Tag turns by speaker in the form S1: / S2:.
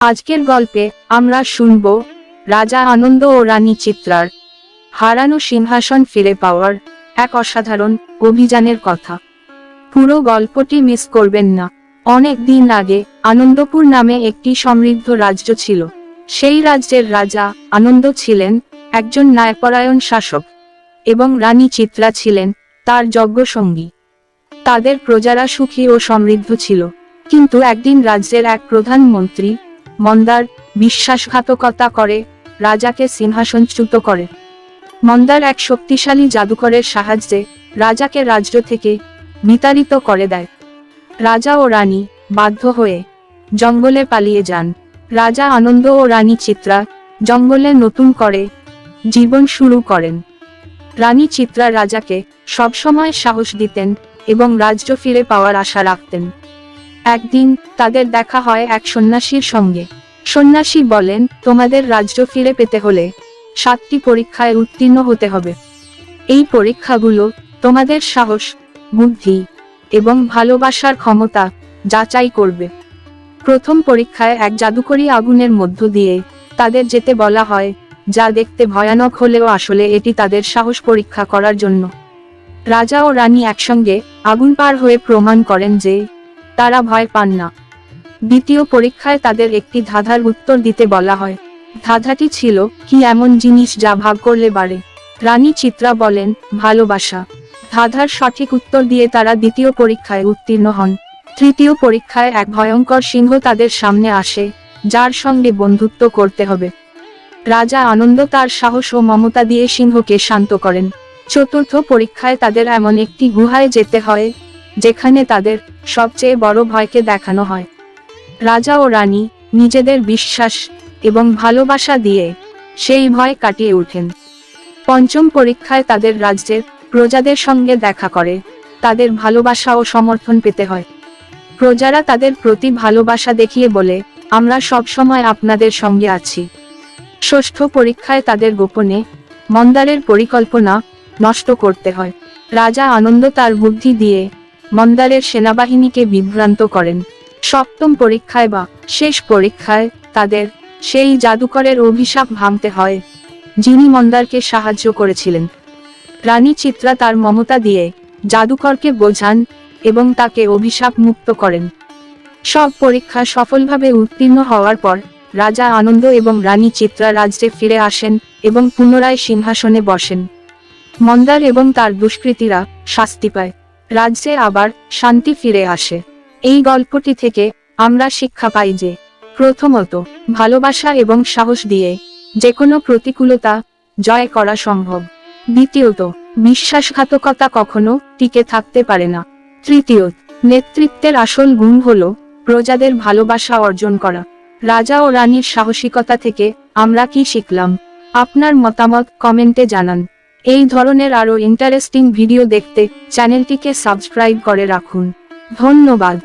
S1: আজকের গল্পে আমরা শুনব রাজা আনন্দ ও রানী চিত্রার হারানো সিংহাসন ফিরে পাওয়ার এক অসাধারণ অভিযানের কথা। পুরো গল্পটি মিস করবেন না। অনেক দিন আগে আনন্দপুর নামে একটি সমৃদ্ধ রাজ্য ছিল। সেই রাজ্যের রাজা আনন্দ ছিলেন একজন ন্যায়পরায়ণ শাসক এবং রানী চিত্রা ছিলেন তার যজ্ঞ সঙ্গী। তাদের প্রজারা সুখী ও সমৃদ্ধ ছিল। কিন্তু একদিন রাজ্যের এক প্রধানমন্ত্রী মন্দার বিশ্বাসঘাতকতা করে, রাজাকে সিংহাসনচ্যুত করে। মন্দার এক শক্তিশালী জাদুকরের সাহায্যে রাজাকে রাজ্য থেকে বিতাড়িত করে দেয়। রাজা ও রানী বাধ্য হয়ে জঙ্গলে পালিয়ে যান। রাজা আনন্দ ও রানী চিত্রা জঙ্গলে নতুন করে জীবন শুরু করেন। রানী চিত্রা রাজাকে সবসময় সাহস দিতেন এবং রাজ্য ফিরে পাওয়ার আশা রাখতেন। একদিন তাদের দেখা হয় এক সন্ন্যাসীর সঙ্গে। সন্ন্যাসী বলেন, তোমাদের রাজ্য ফিরে পেতে হলে সাতটি পরীক্ষায় উত্তীর্ণ হতে হবে। এই পরীক্ষাগুলো তোমাদের সাহস, বুদ্ধি এবং ভালোবাসার ক্ষমতা যাচাই করবে। প্রথম পরীক্ষায় এক জাদুকরী আগুনের মধ্য দিয়ে তাদের যেতে বলা হয়, যা দেখতে ভয়ানক হলেও আসলে এটি তাদের সাহস পরীক্ষা করার জন্য। রাজা ও রানী একসঙ্গে আগুন পার হয়ে প্রমাণ করেন যে তারা ভয় পান না। দ্বিতীয় পরীক্ষায় তাদের একটি ধাঁধার উত্তর দিতে বলা হয়। ধাঁধাটি ছিল, কি এমন জিনিস যা ভাগ করলে বাড়ে? রানী চিত্রা বলেন, ভালোবাসা। ধাঁধার সঠিক উত্তর দিয়ে তারা দ্বিতীয় পরীক্ষায় উত্তীর্ণ হন। তৃতীয় পরীক্ষায় এক ভয়ঙ্কর সিংহ তাদের সামনে আসে, যার সঙ্গে বন্ধুত্ব করতে হবে। রাজা আনন্দ, তার সাহস ও মমতা দিয়ে সিংহকে শান্ত করেন। চতুর্থ পরীক্ষায় তাদের এমন একটি গুহায় যেতে হয় যেখানে তাদের সবচেয়ে বড় ভয়কে দেখানো হয়। রাজা ও রানী নিজেদের বিশ্বাস এবং ভালোবাসা দিয়ে সেই ভয় কাটিয়ে ওঠেন। পঞ্চম পরীক্ষায় তাদের রাজ্যের প্রজাদের সঙ্গে দেখা করে, তাদের ভালোবাসা ও সমর্থন পেতে হয়। প্রজারা তাদের প্রতি ভালোবাসা দেখিয়ে বলে, আমরা সব সময় আপনাদের সঙ্গে আছি। ষষ্ঠ পরীক্ষায় তাদের গোপনে মন্দারের পরিকল্পনা নষ্ট করতে হয়। রাজা আনন্দ তার বুদ্ধি দিয়ে মন্দারের সেনাবাহিনীকে বিভ্রান্ত করেন। সপ্তম পরীক্ষায় বা শেষ পরীক্ষায় তাদের সেই জাদুকরের অভিশাপ ভাঙতে হয়, যিনি মন্দারকে সাহায্য করেছিলেন। রানী চিত্রা তার মমতা দিয়ে জাদুকরকে বোঝান এবং তাকে অভিশাপ মুক্ত করেন। সব পরীক্ষা সফলভাবে উত্তীর্ণ হওয়ার পর রাজা আনন্দ এবং রানী চিত্রা রাজ্যে ফিরে আসেন এবং পুনরায় সিংহাসনে বসেন। মন্দার এবং তার দুষ্কৃতীরা শাস্তি পায়। রাজ্যে আবার শান্তি ফিরে আসে। এই গল্পটি থেকে আমরা শিক্ষা পাই যে, প্রথমত, ভালোবাসা এবং সাহস দিয়ে যে কোনো প্রতিকূলতা জয় করা সম্ভব। দ্বিতীয়ত, বিশ্বাসঘাতকতা কখনো টিকে থাকতে পারে না। তৃতীয়ত, নেতৃত্বের আসল গুণ হল প্রজাদের ভালোবাসা অর্জন করা। রাজা ও রানীর সাহসিকতা থেকে আমরা কি শিখলাম? আপনার মতামত কমেন্টে জানান। এই ধরনের আরও ইন্টারেস্টিং ভিডিও দেখতে চ্যানেলটিকে সাবস্ক্রাইব করে রাখুন। ধন্যবাদ।